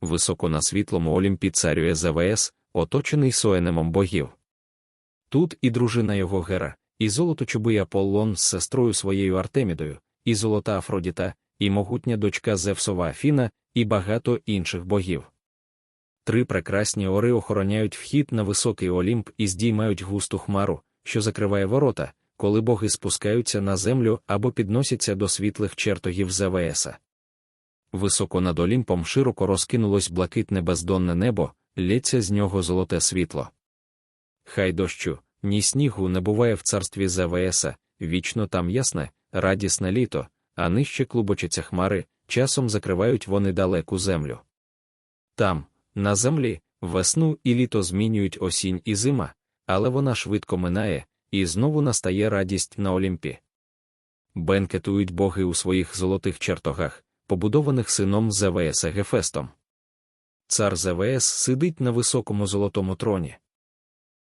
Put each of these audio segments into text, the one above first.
високо на світлому Олімпі царює ЗВС, оточений соенемом богів. Тут і дружина його Гера, і золоточубий Аполлон з сестрою своєю Артемідою, і золота Афродіта, і могутня дочка Зевсова Афіна, і багато інших богів. Три прекрасні ори охороняють вхід на високий Олімп і здіймають густу хмару, що закриває ворота, коли боги спускаються на землю або підносяться до світлих чертогів ЗВСа. Високо над Олімпом широко розкинулось блакитне бездонне небо, лється з нього золоте світло. Хай дощу, ні снігу не буває в царстві ЗВСа, вічно там ясне, радісне літо, а нижче клубочаться хмари, часом закривають вони далеку землю. Там, на землі, весну і літо змінюють осінь і зима, але вона швидко минає, і знову настає радість на Олімпі. Бенкетують боги у своїх золотих чертогах, побудованих сином Зевеса Гефестом. Цар Зевес сидить на високому золотому троні.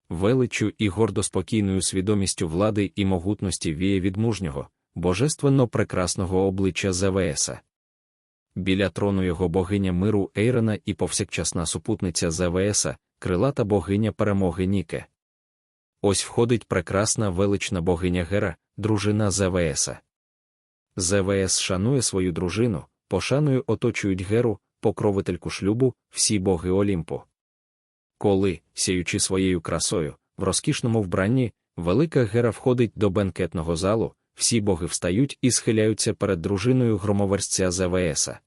Величу і гордо спокійною свідомістю влади і могутності віє від мужнього, божественно прекрасного обличчя Зевеса. Біля трону його богиня миру Ейрена і повсякчасна супутниця Зевеса, крилата богиня перемоги Ніке. Ось входить прекрасна велична богиня Гера, дружина Зевеса. Зевес шанує свою дружину, пошаною оточують Геру, покровительку шлюбу, всі боги Олімпу. Коли, сяючи своєю красою, в розкішному вбранні, велика Гера входить до бенкетного залу, всі боги встають і схиляються перед дружиною громоверця Зевеса.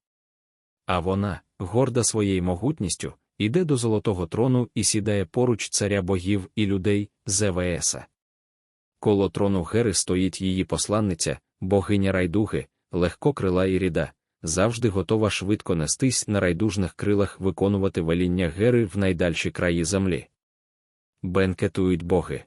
А вона, горда своєю могутністю, іде до золотого трону і сідає поруч царя богів і людей Зевеса. Коло трону Гери стоїть її посланниця, богиня райдуги, легкокрила і ріда, завжди готова швидко нестись на райдужних крилах виконувати веління Гери в найдальші краї землі. Бенкетують боги.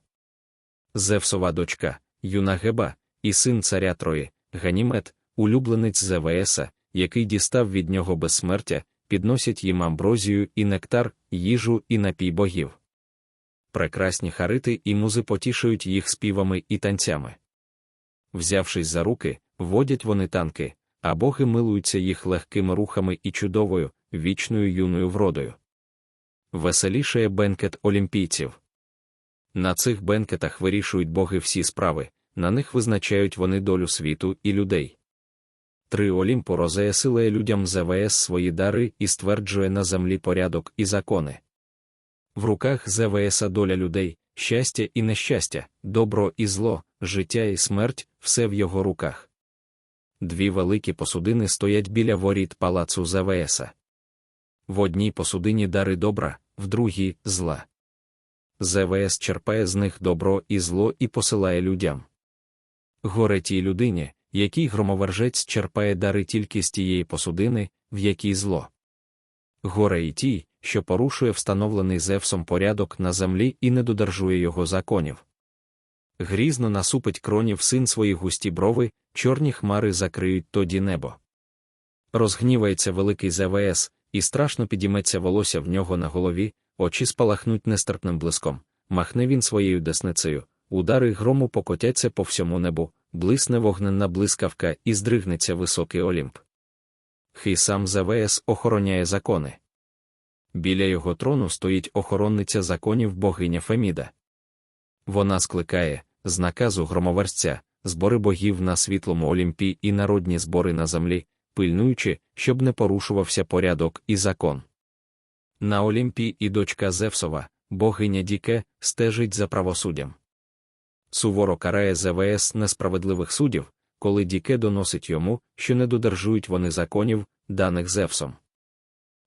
Зевсова дочка, юна Геба, і син царя Трої, Ганімет, улюбленець Зевеса, який дістав від нього безсмертя, підносять їм амброзію і нектар, їжу і напій богів. Прекрасні харити і музи потішують їх співами і танцями. Взявшись за руки, водять вони танки, а боги милуються їх легкими рухами і чудовою, вічною юною вродою. Веселішає бенкет олімпійців. На цих бенкетах вирішують боги всі справи, на них визначають вони долю світу і людей. Три Олімпо розеясилає людям ЗВС свої дари і стверджує на землі порядок і закони. В руках ЗВСа доля людей, щастя і нещастя, добро і зло, життя і смерть все в його руках. Дві великі посудини стоять біля воріт палацу ЗВСа. В одній посудині дари добра, в другій зла. ЗВС черпає з них добро і зло і посилає людям. Горе тій людині, який громовержець черпає дари тільки з тієї посудини, в якій зло. Горе і тій, що порушує встановлений Зевсом порядок на землі і не додержує його законів. Грізно насупить кронів син свої густі брови, чорні хмари закриють тоді небо. Розгнівається великий ЗВС, і страшно підіметься волосся в нього на голові, очі спалахнуть нестерпним блиском, махне він своєю десницею, удари грому покотяться по всьому небу, блисне вогненна блискавка і здригнеться високий Олімп. Хий сам ЗВС охороняє закони. Біля його трону стоїть охоронниця законів богиня Феміда. Вона скликає, з наказу громоверця, збори богів на світлому Олімпі і народні збори на землі, пильнуючи, щоб не порушувався порядок і закон. На Олімпі і дочка Зевсова, богиня Діке, стежить за правосуддям. Суворо карає ЗВС несправедливих суддів, коли Діке доносить йому, що не додержують вони законів, даних Зевсом.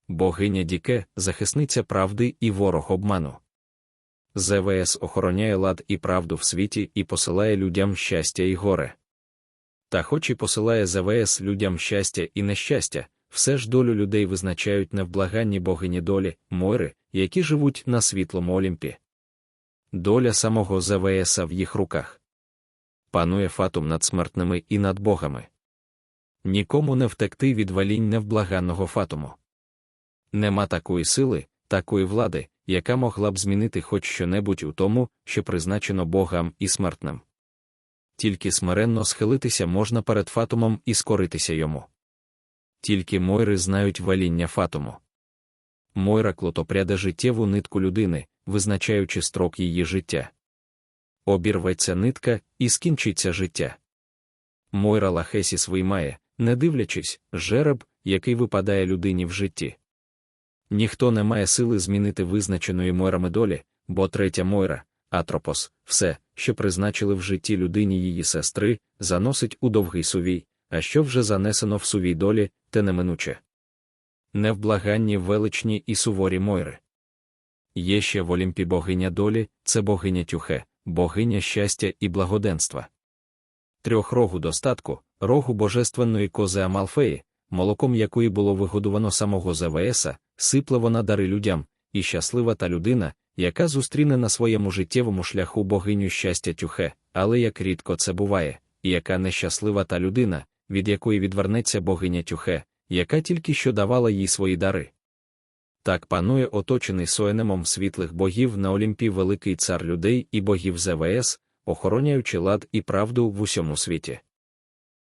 Богиня Діке захисниця правди і ворог обману. ЗВС охороняє лад і правду в світі і посилає людям щастя і горе. Та хоч і посилає ЗВС людям щастя і нещастя, все ж долю людей визначають невблаганні богині долі, мойри, які живуть на світлому Олімпі. Доля самого ЗВСа в їх руках. Панує фатум над смертними і над богами. Нікому не втекти від валінь невблаганного фатуму. Нема такої сили, такої влади, яка могла б змінити хоч що-небудь у тому, що призначено богам і смертним. Тільки смиренно схилитися можна перед фатумом і скоритися йому. Тільки мойри знають ваління фатуму. Мойра клотопряде життєву нитку людини, визначаючи строк її життя. Обірветься нитка і скінчиться життя. Мойра Лахесіс виймає, не дивлячись, жереб, який випадає людині в житті. Ніхто не має сили змінити визначеної мойрами долі, бо третя мойра, атропос, все, що призначили в житті людині її сестри, заносить у довгий сувій, а що вже занесено в сувій долі, те неминуче. Невблаганні величні і суворі мойри. Є ще в Олімпі богиня долі, це богиня тюхе, богиня щастя і благоденства. Трьох рогу достатку, рогу божественної кози Амалфеї, молоком якої було вигодувано самого ЗВСа, сипле вона дари людям, і щаслива та людина, яка зустріне на своєму життєвому шляху богиню щастя тюхе, але як рідко це буває, і яка нещаслива та людина, від якої відвернеться богиня тюхе, яка тільки що давала їй свої дари. Так панує оточений соєнемом світлих богів на Олімпі великий цар людей і богів ЗВС, охороняючи лад і правду в усьому світі.